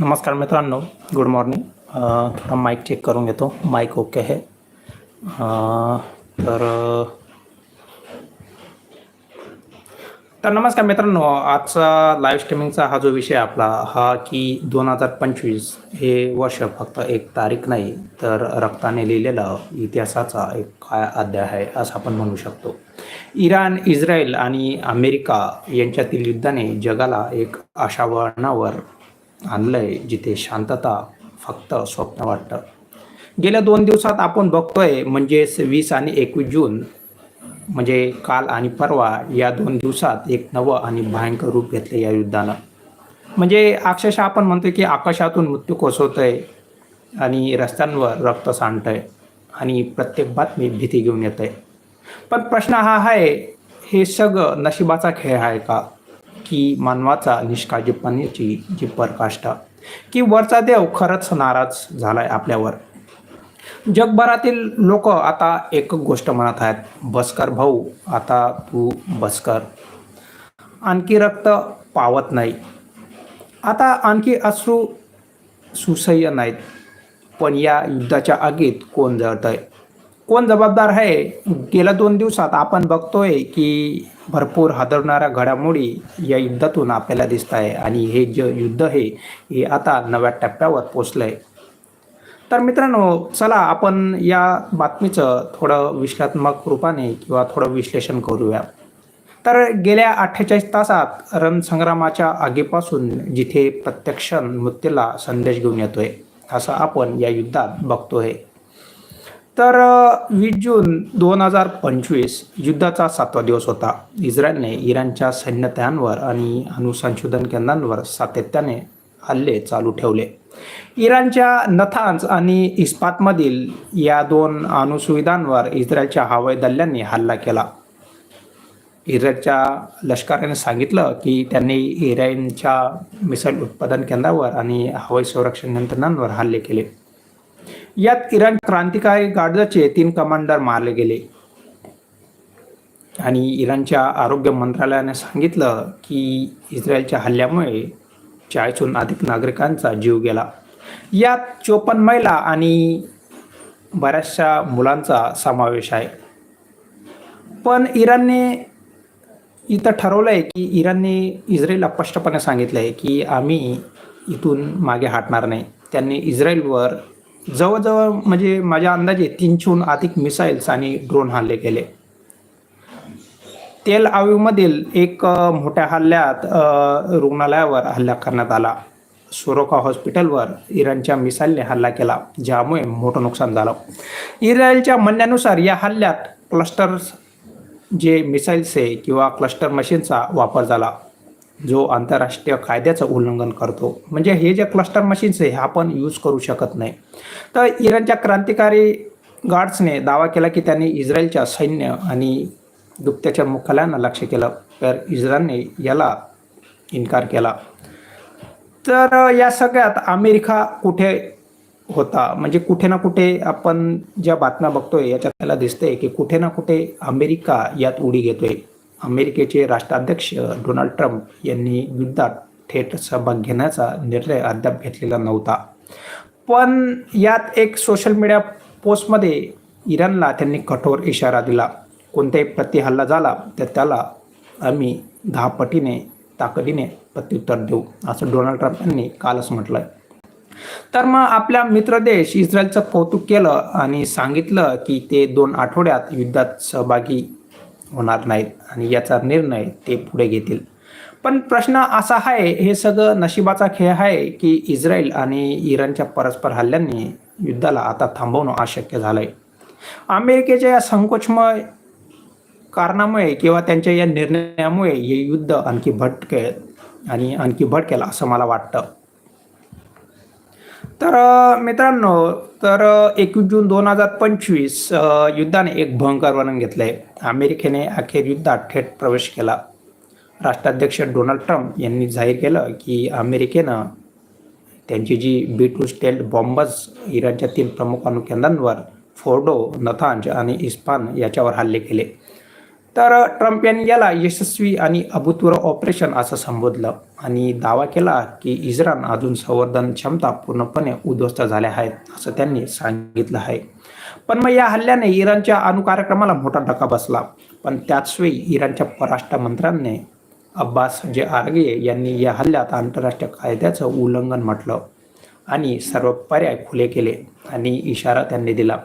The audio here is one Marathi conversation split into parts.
नमस्कार मित्रांनो गुड मॉर्निंग थोडा माईक चेक करून घेतो. माईक ओके आहे. तर तर नमस्कार मित्रांनो आजचा लाईव्ह स्ट्रीमिंगचा हा जो विषय आपला हा की दोन हजार पंचवीस हे वर्ष फक्त एक तारीख नाही तर रक्ताने लिहिलेला इतिहासाचा एक काय अध्याय आहे असं आपण म्हणू शकतो. इराण इस्रायल आणि अमेरिका यांच्यातील युद्धाने जगाला एक आणलं आहे जिथे शांतता फक्त स्वप्न वाटतं. गेल्या दोन दिवसात आपण बघतोय म्हणजेच वीस आणि एकवीस जून म्हणजे काल आणि परवा या दोन दिवसात एक नवं आणि भयंकर रूप घेतलं या युद्धानं. म्हणजे अक्षरशः आपण म्हणतो की आकाशातून मृत्यू कोसळतोय आणि रस्त्यांवर रक्त सांडतंय आणि प्रत्येक बातमी भीती घेऊन येत आहे पण प्रश्न हा आहे हे सगळं नशिबाचा खेळ आहे का? की मानवाचा निष्काळजीपणाची जी पराकाष्ठा की वरचा देव खरंच नाराज झालाय आपल्यावर. जगभरातील लोक आता एक गोष्ट म्हणत आहेत बसकर भाऊ आता तू बसकर. आणखी रक्त पावत नाही. आता आणखी अश्रू सुसह्य नाहीत. पण या युद्धाच्या आगीत कोण जळतंय? कोण जबाबदार आहे? गेल्या दोन दिवसात आपण बघतोय की भरपूर हादरणाऱ्या घडामोडी या युद्धातून आपल्याला दिसत आहे आणि हे जे युद्ध आहे हे आता नव्या टप्प्यावर पोचलं आहे तर मित्रांनो चला आपण या बातमीचं थोडं विश्लेषणात्मक रूपाने किंवा थोडं विश्लेषण करूया. तर गेल्या अठ्ठेचाळीस तासात रणसंग्रामाच्या आगीपासून जिथे प्रत्यक्ष मृत्यूला संदेश घेऊन येतोय असं आपण या युद्धात बघतोय. तर वीस जून दोन हजार पंचवीस युद्धाचा सातवा दिवस होता. इस्रायलने इराणच्या सैन्यतयांवर आणि अणुसंशोधन केंद्रांवर सातत्याने हल्ले चालू ठेवले. इराणच्या नथान्स आणि इस्पातमधील या दोन अणुसुविधांवर इस्रायलच्या हवाई दल्ल्यांनी हल्ला केला. इस्रायलच्या लष्कराने सांगितलं की त्यांनी इराणच्या मिसाईल उत्पादन केंद्रावर आणि हवाई संरक्षण यंत्रणांवर हल्ले केले. यात इराण क्रांतिकारी गार्डचे तीन कमांडर मारले गेले. आणि इराणच्या आरोग्य मंत्रालयाने सांगितलं की इस्रायलच्या हल्ल्यामुळे चाळीसहून अधिक नागरिकांचा जीव गेला. यात चोपन्न महिला आणि बऱ्याचशा मुलांचा समावेश आहे. पण इराणने इथं ठरवलं आहे की इराणने इस्रायलला स्पष्टपणे सांगितलं आहे की आम्ही इथून मागे हटणार नाही. त्यांनी इस्रायलवर जवळजवळ म्हणजे माझ्या अंदाजे तीनशेहून अधिक मिसाईल्स आणि ड्रोन हल्ले केले. तेल आवीमधील एक मोठ्या हल्ल्यात रुग्णालयावर हल्ला करण्यात आला. सुरोखा हॉस्पिटलवर इराणच्या मिसाईलने हल्ला केला ज्यामुळे मोठं नुकसान झालं. इस्रायलच्या म्हणण्यानुसार या हल्ल्यात क्लस्टर्स जे मिसाईल्स आहे किंवा क्लस्टर मशीनचा वापर झाला. जो आंतरराष्ट्रीय कायद्याचं उल्लंघन करतो. म्हणजे हे जे क्लस्टर मशीन्स आहे हे आपण यूज करू शकत नाही. तर इराणच्या क्रांतिकारी गार्ड्सने दावा केला की त्यांनी इस्रायलच्या सैन्य आणि गुप्तचर मुख्यालयांना लक्ष केलं तर इस्रायलने याला इन्कार केला. तर या सगळ्यात अमेरिका कुठे होता? म्हणजे कुठे ना कुठे आपण ज्या बातम्या बघतोय याच्यात त्याला दिसतंय की कुठे ना कुठे अमेरिका यात उडी घेतोय. अमेरिकेचे राष्ट्राध्यक्ष डोनाल्ड ट्रम्प यांनी युद्धात थेट सहभाग घेण्याचा निर्णय अद्याप घेतलेला नव्हता. पण यात एक सोशल मीडिया पोस्टमध्ये इराणला त्यांनी कठोर इशारा दिला. कोणताही प्रतिहल्ला झाला तर त्याला आम्ही दहा पटीने ताकदीने प्रत्युत्तर देऊ असं डोनाल्ड ट्रम्प यांनी कालच म्हटलंय. तर मग आपल्या मित्र देश इस्रायलचं कौतुक केलं आणि सांगितलं की ते दोन आठवड्यात युद्धात सहभागी होणार नाहीत आणि याचा निर्णय ते पुढे घेतील. पण प्रश्न असा आहे हे सगळं नशिबाचा खेळ आहे की इस्रायल आणि इराणच्या परस्पर हल्ल्यांनी युद्धाला आता थांबवणं अशक्य झालंय. अमेरिकेच्या या संकोचमय कारणामुळे किंवा त्यांच्या या निर्णयामुळे हे युद्ध आणखी भटकेल आणि आणखी भटकेल असं मला वाटतं. तर मित्रांनो तर एकवीस जून दोन हजार पंचवीस युद्धाने एक भयंकर वर्णन घेतलं आहे अमेरिकेने अखेर युद्धात थेट प्रवेश केला. राष्ट्राध्यक्ष डोनाल्ड ट्रम्प यांनी जाहीर केलं की अमेरिकेनं त्यांची जी बी टू स्टेल्ट बॉम्बर्स इराणच्या तीन प्रमुख अणुकेंद्रांवर फोर्डो नथांज आणि इस्पान याच्यावर हल्ले केले. तर ट्रम्प यांनी याला यशस्वी आणि अभूतपूर्व ऑपरेशन असं संबोधलं. आणि दावा केला की इस्रान अजून संवर्धन क्षमता पूर्णपणे उद्ध्वस्त झाल्या आहेत असं त्यांनी सांगितलं आहे. पण मग या हल्ल्याने इराणच्या अणुकार्यक्रमाला मोठा धक्का बसला. पण त्याच वेळी इराणच्या परराष्ट्र मंत्र्यांनी अब्बास जे आर्गे यांनी या हल्ल्यात आंतरराष्ट्रीय कायद्याचं उल्लंघन म्हटलं आणि सर्व पर्याय खुले केले आणि इशारा त्यांनी दिला.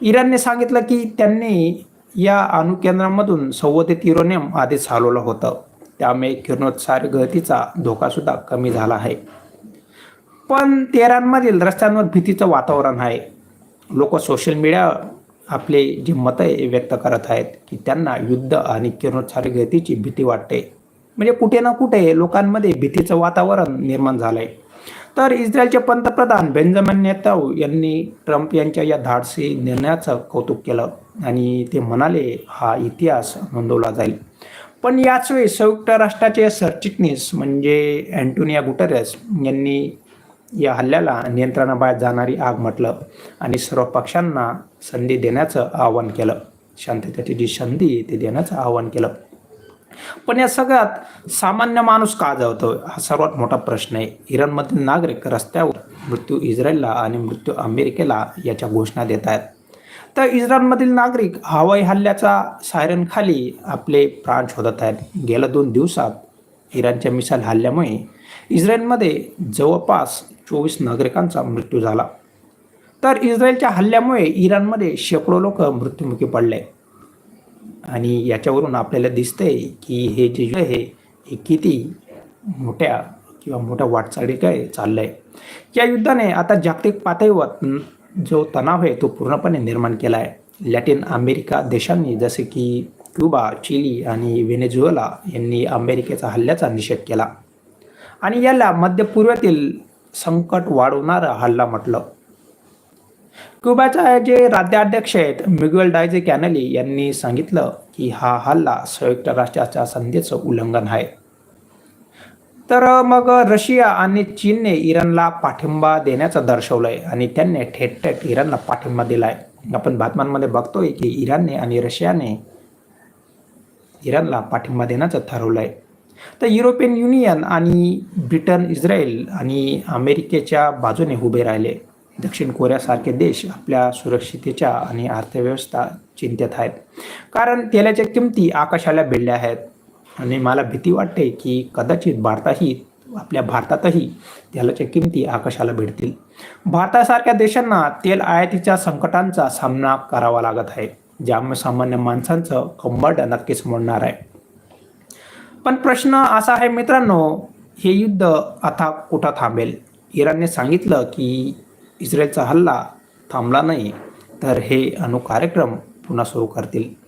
इराणने सांगितलं की त्यांनी या अणुकेंद्रामधून संवधित युरोनियम आधीच हलवलं होतं. त्यामुळे किरणोत्सार गतीचा धोकासुद्धा कमी झाला आहे. पण तेहरानमधील रस्त्यांवर भीतीचं वातावरण आहे. लोक सोशल मीडिया आपले जे मतं आहे व्यक्त करत आहेत की त्यांना युद्ध आणि किरणोत्सारी गतीची भीती वाटते. म्हणजे कुठे ना कुठे लोकांमध्ये भीतीचं वातावरण निर्माण झालं आहे तर इस्रायलचे पंतप्रधान बेंजामिन नेताऊ यांनी ट्रम्प यांच्या या धाडसी निर्णयाचं कौतुक केलं. आणि ते म्हणाले हा इतिहास नोंदवला जाईल. पण याच वेळी संयुक्त राष्ट्राचे सरचिटणीस म्हणजे अँटोनिया गुटरेस यांनी या हल्ल्याला नियंत्रणाबाहेर जाणारी आग म्हटलं आणि सर्व पक्षांना संधी देण्याचं आवाहन केलं. शांततेची जी संधी आहे ते देण्याचं आवाहन केलं. पण या सगळ्यात सामान्य माणूस का जावतो हा सर्वात मोठा प्रश्न आहे. इराणमधील नागरिक रस्त्यावर मृत्यू इस्रायलला आणि मृत्यू अमेरिकेला याच्या घोषणा देत आहेत. तर इस्रायलमधील नागरिक हवाई हल्ल्याचा सायरन खाली आपले प्राण शोधत आहेत. गेल्या दोन दिवसात इराणच्या मिसाईल हल्ल्यामुळे इस्रायलमध्ये जवळपास चोवीस नागरिकांचा मृत्यू झाला. तर इस्रायलच्या हल्ल्यामुळे इराणमध्ये शेकडो लोक मृत्युमुखी पडले. आणि याच्यावरून आपल्याला दिसतंय की हे जे युद्ध आहे हे किती मोठ्या किंवा मोठ्या वाटचाली काय चाललं आहे या युद्धाने आता जागतिक पातळीवर जो तणाव आहे तो पूर्णपणे निर्माण केला आहे लॅटिन अमेरिका देशांनी जसे की क्युबा चिली आणि व्हेनेझुएला यांनी अमेरिकेचा हल्ल्याचा निषेध केला. आणि याला मध्य पूर्वेतील संकट वाढवणारा हल्ला म्हटलं. क्युबाचा जे राज्याध्यक्ष आहेत मिग्युएल डायजे कॅनली यांनी सांगितलं की हा हल्ला संयुक्त राष्ट्राच्या संधीचं उल्लंघन आहे. तर मग रशिया आणि चीनने इराणला पाठिंबा देण्याचं दर्शवलंय आणि त्यांनी थेट थेट इराणला पाठिंबा दिलाय. आपण बातम्यांमध्ये बघतोय की इराणने आणि रशियाने इराणला पाठिंबा देण्याचं ठरवलंय. तर युरोपियन युनियन आणि ब्रिटन इस्रायल आणि अमेरिकेच्या बाजूने उभे राहिले. दक्षिण कोरियासारखे देश आपल्या सुरक्षितेच्या आणि अर्थव्यवस्था चिंतेत आहेत. कारण तेलाच्या किमती आकाशाला भिडल्या आहेत. आणि मला भीती वाटते की कदाचित भारताही आपल्या भारतातही तेलाच्या किमती आकाशाला भिडतील. भारतासारख्या देशांना तेल आयातीच्या संकटांचा सामना करावा लागत आहे ज्यामुळे सामान्य माणसांचं कंबरड नक्कीच मोडणार आहे. पण प्रश्न असा आहे मित्रांनो हे युद्ध आता कुठं थांबेल? इराणने सांगितलं की इस्रायलचा हल्ला थांबला नाही तर हे अणुकार्यक्रम पुन्हा सुरू करतील.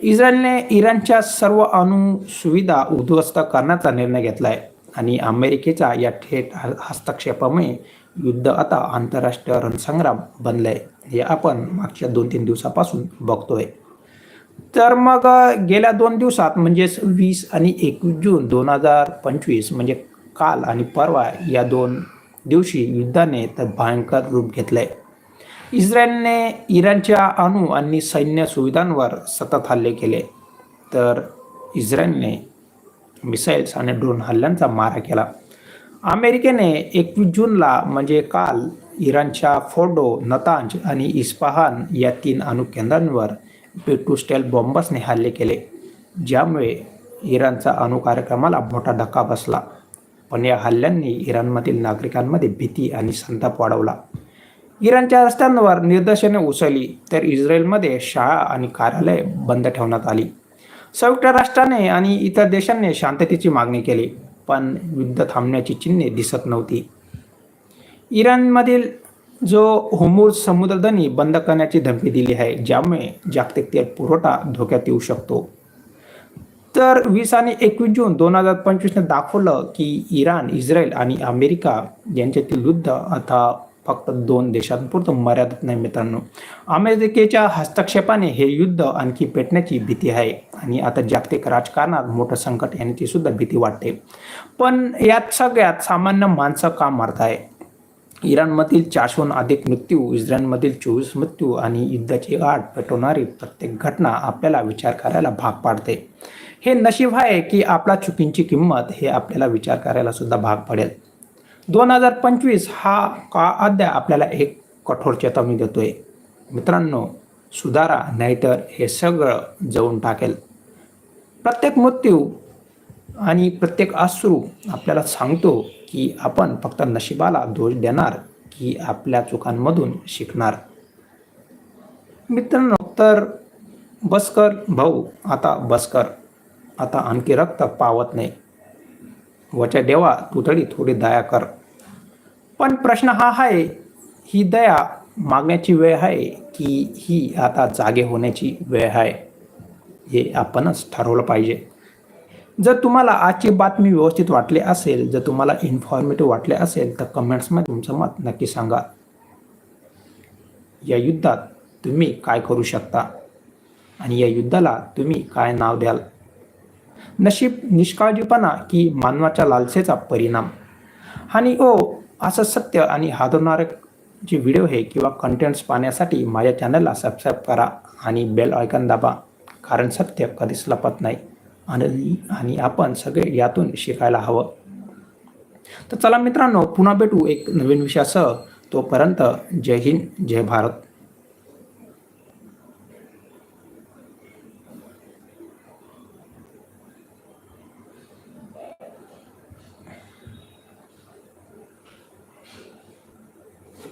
इस्रायलने इराणच्या सर्व अणु सुविधा उद्ध्वस्त करण्याचा निर्णय घेतला आहे आणि अमेरिकेच्या या थेट ह- हस्तक्षेपामुळे युद्ध आता आंतरराष्ट्रीय रणसंग्राम बनलं आहे हे आपण मागच्या दोन तीन दिवसापासून बघतोय. तर मग गेल्या दोन दिवसात म्हणजेच वीस आणि एकवीस जून दोन हजार पंचवीस म्हणजे काल आणि परवा या दोन दिवशी युद्धाने तर भयंकर रूप घेतलंय. इस्रायलने इराणच्या अणु आणि सैन्य सुविधांवर सतत हल्ले केले. तर इस्रायलने मिसाईल्स आणि ड्रोन हल्ल्यांचा मारा केला. अमेरिकेने एकवीस जूनला म्हणजे काल इराणच्या फोर्डो नतांज आणि इस्पाहान या तीन अणुकेंद्रांवर पेट्रोस्टेल बॉम्बर्सने हल्ले केले ज्यामुळे इराणचा अणु कार्यक्रमाला मोठा धक्का बसला. पण या हल्ल्यांनी इराणमधील नागरिकांमध्ये भीती आणि संताप वाढवला. इराणच्या रस्त्यांवर निदर्शने उसळली तर इस्रायलमध्ये शाळा आणि कार्यालय बंद ठेवण्यात आली. संयुक्त राष्ट्राने आणि इतर देशांनी शांततेची मागणी केली पण युद्ध थांबण्याची चिन्हे दिसत नव्हती. इराणमधील जो होमूर समुद्रधनी बंद करण्याची धमकी दिली आहे ज्यामुळे जागतिक तेल पुरवठा धोक्यात येऊ शकतो. तर वीस आणि एकवीस जून दोन हजार पंचवीसने दाखवलं की इराण इस्रायल आणि अमेरिका यांच्यातील युद्ध आता फक्त दोन देशांपुरतं मर्यादित नाही मित्रांनो. अमेरिकेच्या हस्तक्षेपाने हे युद्ध आणखी पेटण्याची भीती आहे आणि आता जागतिक राजकारणात मोठं संकट येण्याची सुद्धा भीती वाटते. पण यात सगळ्यात सामान्य माणसं का मारत आहे इराणमधील चारशेहून अधिक मृत्यू इस्रायलमधील चोवीस मृत्यू आणि युद्धाची आठ पेटवणारी प्रत्येक घटना आपल्याला विचार करायला भाग पाडते. हे नशीब आहे की आपला चुकींची किंमत हे आपल्याला विचार करायला सुद्धा भाग पडेल. दोन हजार पंचवीस हा का अद्या आपल्याला एक कठोर चेतावणी देतोय. मित्रांनो सुधारा नाहीतर हे सगळं जळून टाकेल. प्रत्येक मृत्यू आणि प्रत्येक अश्रू आपल्याला सांगतो की आपण फक्त नशिबाला दोष देणार की आपल्या चुकांमधून शिकणार. मित्रांनो तर बसकर भाऊ आता बसकर आता आणखी रक्त पावत नाही. वच्या देवा तू तरी थोडी दया कर. पण प्रश्न हा आहे ही दया मागण्याची वेळ आहे की ही आता जागे होण्याची वेळ आहे? हे आपणच ठरवलं पाहिजे. जर तुम्हाला आजची बातमी व्यवस्थित वाटली असेल जर तुम्हाला इन्फॉर्मेटिव्ह वाटले असेल तर कमेंट्समध्ये तुमचं मत नक्की सांगा. या युद्धात तुम्ही काय करू शकता? आणि या युद्धाला तुम्ही काय नाव द्याल? नशीब निष्काळजीपणा की मानवाच्या लालसेचा परिणाम? आणि ओ असं सत्य आणि हादरणारे जे व्हिडिओ आहे किंवा कंटेंट्स पाहण्यासाठी माझ्या चॅनलला सबस्क्राईब करा आणि बेल आयकन दाबा. कारण सत्य कधीच लपत नाही आणि आणि आपण सगळे यातून शिकायला हवं. तर चला मित्रांनो पुन्हा भेटू एक नवीन विषयासह. तोपर्यंत जय हिंद जय भारत.